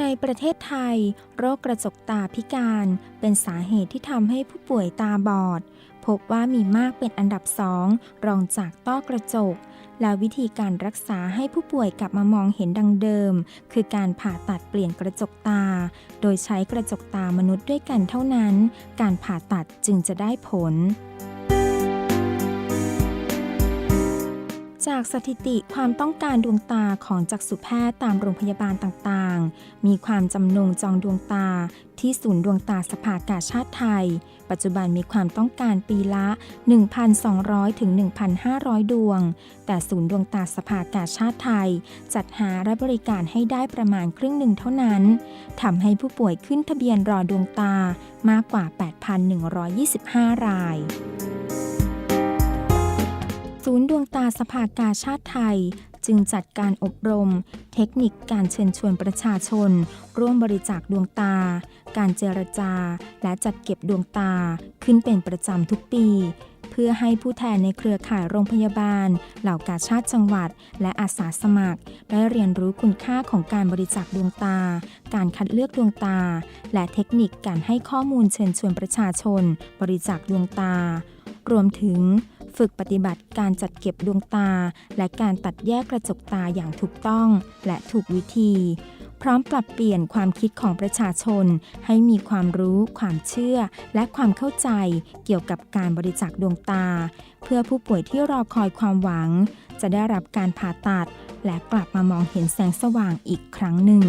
ในประเทศไทย โรคกระจกตาพิการ เป็นสาเหตุที่ทำให้ผู้ป่วยตาบอด พบว่ามีมากเป็นอันดับสองรองจากต้อกระจก และวิธีการรักษาให้ผู้ป่วยกลับมามองเห็นดังเดิม คือการผ่าตัดเปลี่ยนกระจกตา โดยใช้กระจกตามนุษย์ด้วยกันเท่านั้น การผ่าตัดจึงจะได้ผล จากสถิติความต้องการดวงตาของจักษุแพทย์ตามโรงพยาบาลต่างๆ มีความจำนงจองดวงตาที่ศูนย์ดวงตาสภากาชาติไทย ปัจจุบันมีความต้องการปีละ 1,200 ถึง 1,500 ดวง แต่ศูนย์ดวงตาสภากาชาติไทย จัดหาและบริการให้ได้ประมาณครึ่งหนึ่งเท่านั้น ทำให้ผู้ป่วยขึ้นทะเบียนรอดวงตามากกว่า 8,125 ราย ศูนย์ดวงตาสภากาชาติไทย จึงจัดการอบรม เทคนิคการเชิญชวนประชาชน ร่วมบริจาคดวงตา การเจรจา และจัดเก็บดวงตาขึ้นเป็นประจำทุกปี เพื่อให้ผู้แทนในเครือข่ายโรงพยาบาล เหล่ากาชาติจังหวัด และอาสาสมัคร ได้เรียนรู้คุณค่าของการบริจาคดวงตา การคัดเลือกดวงตา และเทคนิคการให้ข้อมูลเชิญชวนประชาชน บริจาคดวงตา รวมถึง ฝึกปฏิบัติการจัดเก็บดวงตา และการตัดแยกกระจกตาอย่างถูกต้อง และถูกวิธี พร้อมปรับเปลี่ยนความคิดของประชาชน ให้มีความรู้ ความเชื่อ และความเข้าใจเกี่ยวกับการบริจาคดวงตา เพื่อผู้ป่วยที่รอคอยความหวัง จะได้รับการผ่าตัด และกลับมามองเห็นแสงสว่างอีกครั้งหนึ่ง